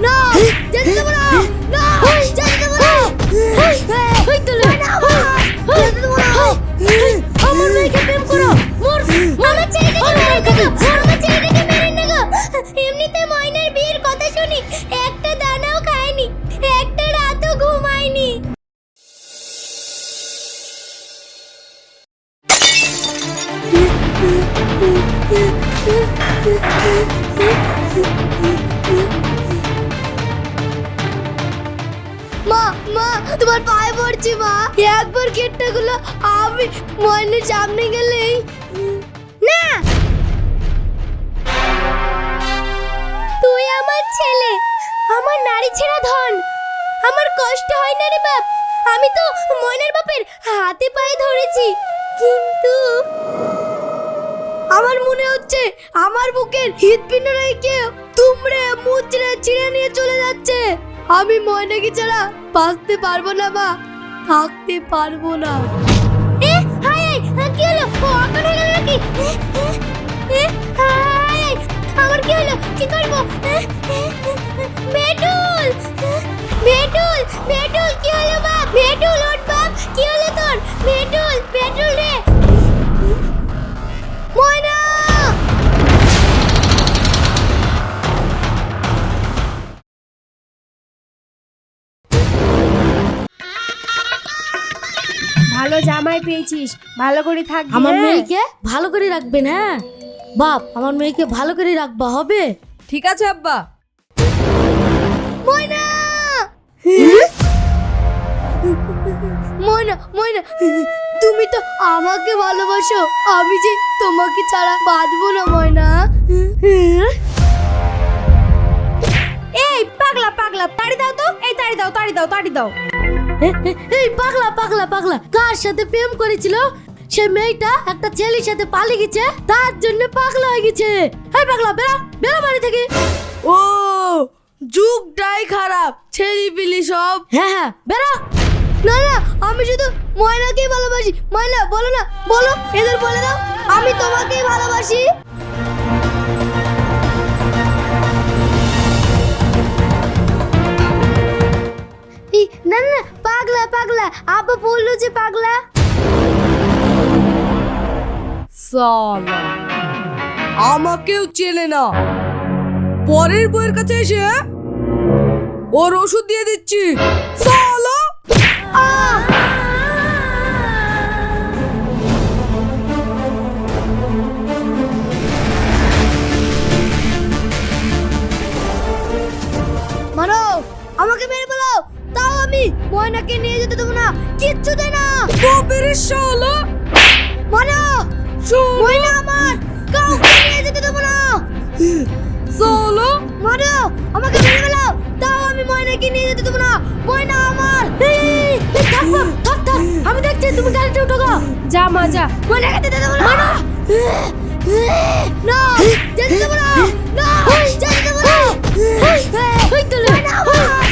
না যেতে দেবো না না যেতে দেবো না হই তুলে না, না, যেতে দেবো না আমার মেয়েকে প্রেম করো মোর আমার ছেলেটাকে মেরে দেবো আমার ছেলেটাকে মেরে নেব এমনিতে ময়নার বিয়ের কথা শুনি একটা দানাও খায়নি একটা রাতও ঘুমায়নি মা মা, তোমার পায়ে পড়ছি মা। একবার গেটটা গুলো আমি ময়নের সামনে গেলেই। না! তুই আমার ছেলে, আমার নারী ছেঁড়া ধন। আমার কষ্ট হয় না রে বাপ, আমি তো ময়নার বাপের হাতে পায়ে ধরেছি। কিন্তু আমার মনে হচ্ছে আমার বুকের হৃদপিণ্ড রেখে তুমড়ে মুচড়ে ছিঁড়ে নিয়ে চলে যাচ্ছে। আমি ময়নাকে ছাড়া বাঁচতে পারব না মা। থাকতে পারব না। কি আমার কি হলো? কি করব? এ, জামাই পেয়েছিস? ভালো করে থাকবি আমার হ্যাঁ? মেয়েকে ভালো করে রাখবেন হ্যাঁ বাপ আমার মেয়েকে ভালো করে রাখবা হবে? ঠিক আছে আব্বা। ময়না! ময়না ময়না তুমি তো আমাকে ভালোবাসো। আমি যে তোমাকে ছাড়া বাঁচবো না ময়না। এই পাগলা পাগলা তাড়ি দাও তো। এই তাড়ি দাও তাড়ি দাও তাড়ি দাও। এই পাগলা পাগলা পাগলা। কার সাথে প্রেম করেছিল? সে মেয়েটা একটা ছেলের সাথে পালিয়ে গেছে তার জন্য পাগলা হয়ে গেছে। এই পাগলা বেরা বেরা বাড়ি থেকে। ও যুগটাই খারাপ ছেড়ি পিলি সব। হ্যাঁ হ্যাঁ বেরা। না না আমি শুধু ময়নাকেই ভালোবাসি। ময়না বলো না বলো এদের বলে দাও আমি তোমাকেই ভালোবাসি। পাগলা? আব্বা বলল যে পাগলা। সালা। আমাকেও চেনে না। পরের বইয়ের কাছে এসে ওর ওষুধ দিয়ে দিচ্ছি। সালা! মারো কিচ্ছু দেয় না। বাপের শালা। মারো ময়না আমার কাউকে নিয়ে যেতে দেবো না। সালা মারো আমাকে মেরে ফেলো। তাও আমি ময়নাকে নিয়ে যেতে দেবো না। ময়না আমার। এই, থাক থাক থাক আমি দেখছি তুমি গাড়িতে উঠো গো। যা মা যা। ময়নাকে যেতে দেবো না। না যেতে দেবো না। না যেতে দেবো না। হই তুলে ময়না আমার।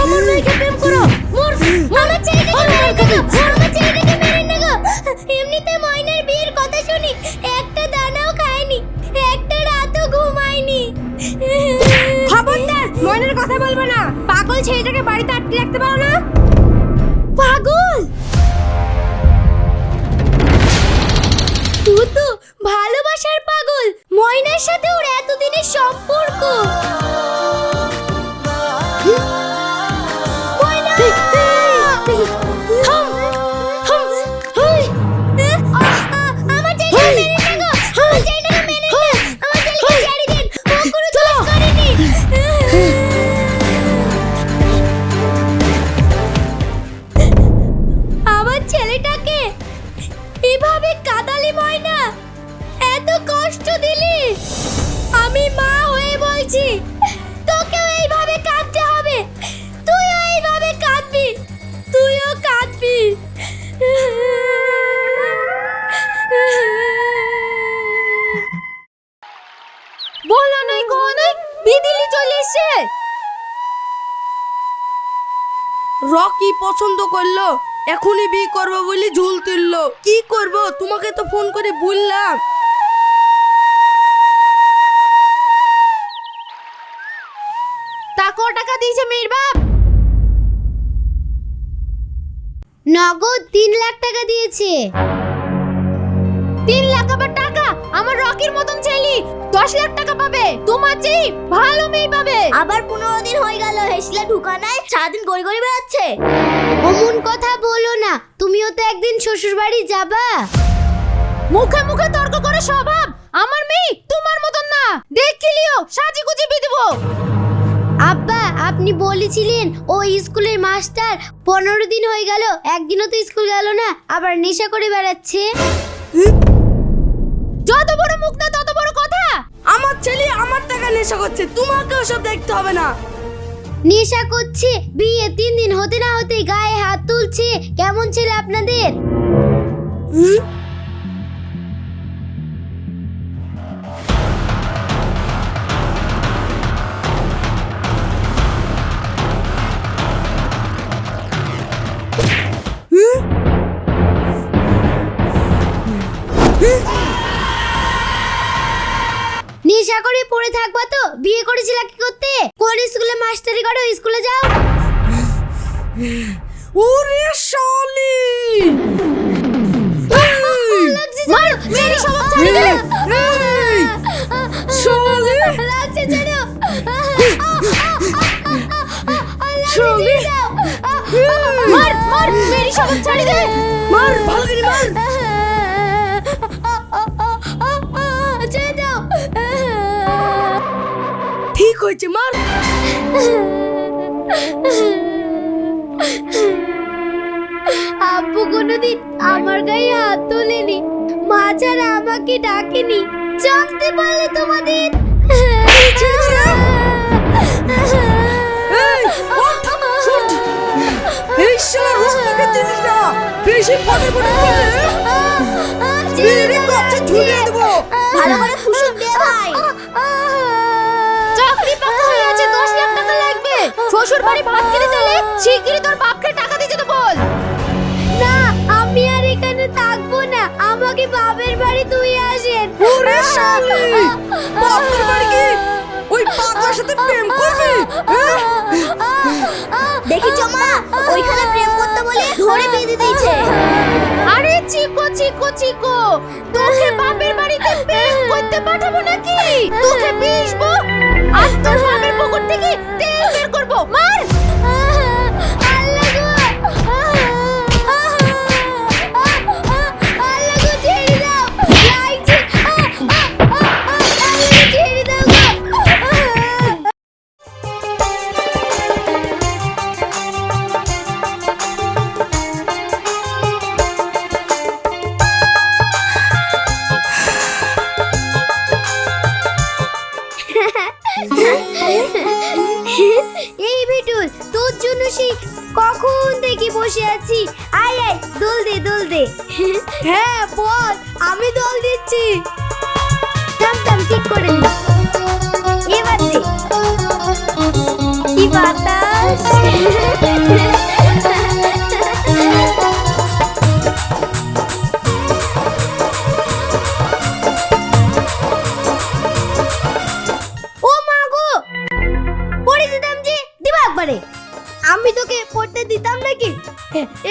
আমার মেয়েকে প্রেম করো। মোর আমার ছেলেটাকে এমনিতে ময়নার বিয়ের কথা শুনি একটা দানাও খায়নি একটা রাতও ঘুমায়নি খবরদার কথা বলব না। পাগল ছেলেটাকে বাড়িতে আটকে রাখতে পারো না? পাগল? তো ভালোবাসার পাগল। ময়নার সাথে ওর এতদিনের সম্পর্ক। রকি পছন্দ করল এখনই বিয়ে করব বলে ঝুল তুললো। কি করব? তোমাকে তো ফোন করে বললাম। তা ক টাকা দিয়েছে মেয়ের বাপ? নগদ তিন লাখ টাকা দিয়েছে। তিন লাখ আবার টাকা? আমার রকির মতন ছেলে। দশ লাখ টাকা পাবে। তোমার চেয়ে ভালো মেয়ে পাবে। আবার পনেরো দিন হয়ে গেল হেসলে ঢুকা নাই সারাদিন গড়ি গড়ি বেড়াচ্ছে। অমন কথা বলো না তুমিও তো একদিন শ্বশুর বাড়ি যাবা। মুখে মুখে তর্ক করে স্বভাব আমার মেয়ে তোমার মতন না। দেখিলিও সাজি গুজি বিদেব আব্বা আপনি বলেছিলেন ও স্কুলের মাস্টার। পনেরো দিন হয়ে গেল একদিনও তো স্কুল গেল না আবার নেশা করে বেড়াচ্ছে। যত বড় মুখ না তত বড় কথা। আমার ছেলে আমার টাকা নেশা করছে তোমাকে ওসব দেখতে হবে না। নেশা করছে বিয়ে তিন দিন হতে না হতে গায়ে হাত তুলছে। কেমন ছেলে আপনাদের? করেছিল কি করতে? কোন স্কুলে মাস্টারি করো স্কুলে যাও। ওরে শালি! মার! ছাড়ি। লাগছে ছাড়ো। শালি! মার মার মেরি স্বভাব ছাড়ি দে। মার ভালো করে মার। হয়েছে মার। আব্বু কোনোদিন আমার গায়ে হাত তোলেনি। মা ছাড়া আমাকে ডাকেনি। জানতে পারলে তোমাদের। এই, ওঠ, ওঠ। এই শালা রুস্তকে চিনিস না। বেশি ফটে ফটে শিগগিরই তোর বাপকে টাকা দিয়ে যেতে বল। না আমি আর এখানে থাকব না। আমাকে বাপের বাড়ি তুই আসেন। ওরে শালি! বাপের বাড়ি কি? ওই পাগলার সাথে প্রেম করবি? হ্যাঁ? দেখিছো মা ওইখানে প্রেম করতে বলে ধরে বেঁধে দিয়েছে। আরে চিকো চিকো চিকো তোকে বাপের বাড়িতে প্রেম করতে পাঠাবো নাকি? তোকে পিসবো আর তোর বাপের পকেট থেকে তেল বের করব। মার! দিচ্ছি থাম থাম ঠিক করে নি এবার দে কি বাতাস? ও মা গো! পড়ে যেতাম যে দিবা একবারে। আমি তোকে পড়তে দিতাম নাকি?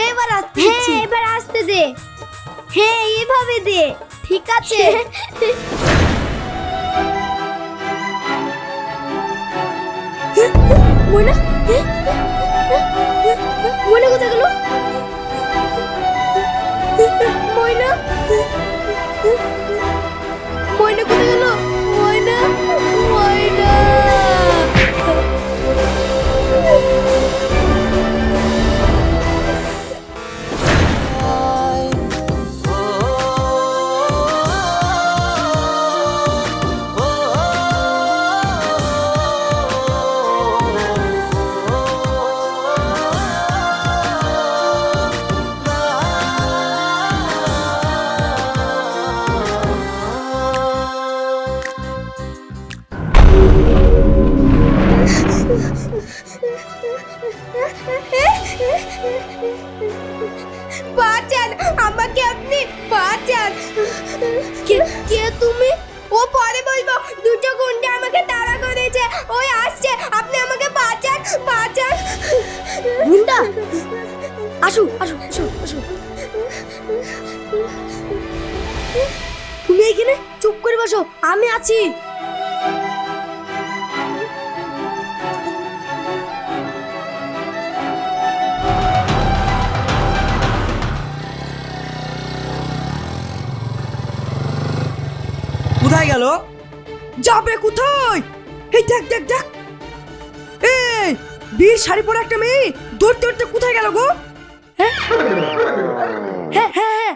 এবার আসতে হ্যাঁ এবার আসতে দে। হ্যাঁ এভাবে দে। ঠিক আছে। ময়না? ময়না কোথায় ময়না কোথায় গেল? ময়না? ময়না? আসো আসো আসো। তুমি এখানে? চুপ করে বসো আমি আছি। কোথায় গেল? যাবে কোথায়? এই দেখ দেখ দেখ। এই বিয়ের শাড়ি পরে একটা মেয়ে দৌড়তে দৌড়তে কোথায় গেল গো? হ্যাঁ? হ্যাঁ হ্যাঁ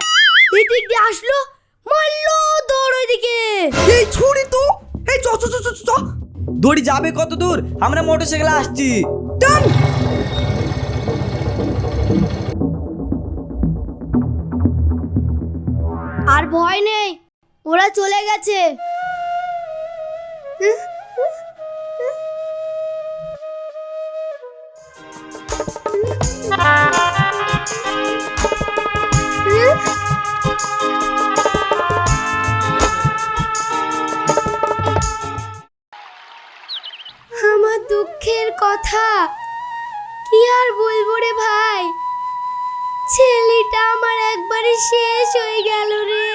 এদিক দিয়ে আসলো? মারলো দৌড় ওইদিকে। এই ছুরি তো এই চ চ চ চ চ। দড়ি যাবে কত দূর? আমরা মোটরসাইকেলে আসছি। টান! আর ভয় নেই ওরা চলে গেছে। আমার দুঃখের কথা কি আর বলব রে ভাই ছেলেটা আমার একবারে শেষ হয়ে গেল রে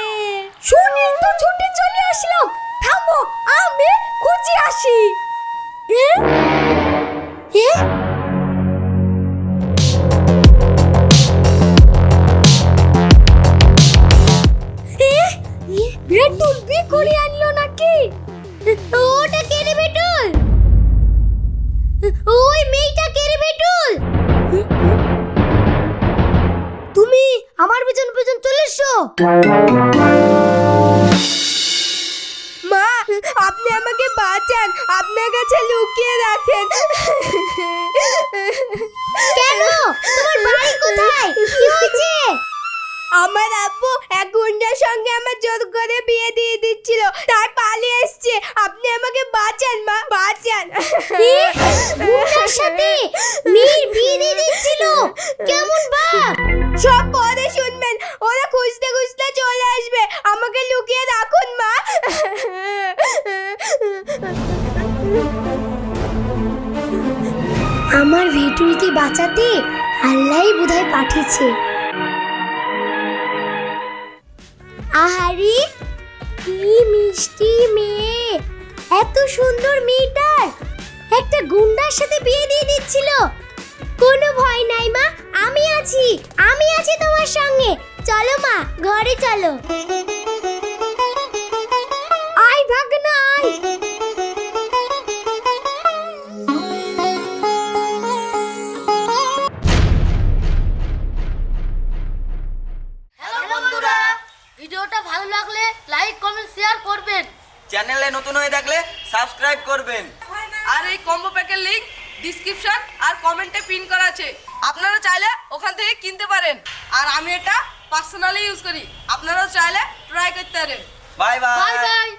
শুনি তো, ছুটে চলে আসলাম থামো, আমি খুঁজে আসি এ? এ? মা আপনি আমাকে বাঁচান। আপনার কাছে লুকিয়ে রাখেন। কেন? তোমার বাড়ি কোথায়? কি হয়েছে? আমার আব্বু এক গুন্ডার সঙ্গে আমার জোর করে বিয়ে দিয়ে দিচ্ছিল। তাই পালিয়ে এসছে। আপনি আমাকে বাঁচান মা বাঁচান। গুন্ডার সাথে? বাঁচাতে আল্লাহই বোধহয় পাঠিয়েছে। আহারি, কি মিষ্টি মেয়ে। এত সুন্দর মেয়েটার একটা গুন্ডার সাথে বিয়ে দিয়ে দিচ্ছিল। কোনো ভয় নাই মা, আমি আছি আমি আছি তোমার সঙ্গে। চলো মা, ঘরে চলো। নতুন হয়ে থাকলে সাবস্ক্রাইব করবেন। আর এই কম্বো প্যাকের লিঙ্ক ডিসক্রিপশন আর কমেন্টে পিন করা আছে। আপনারা চাইলে ওখান থেকে কিনতে পারেন। আর আমি এটা পার্সোনালি ইউজ করি। আপনারাও চাইলে ট্রাই করতে পারেন। Bye bye bye bye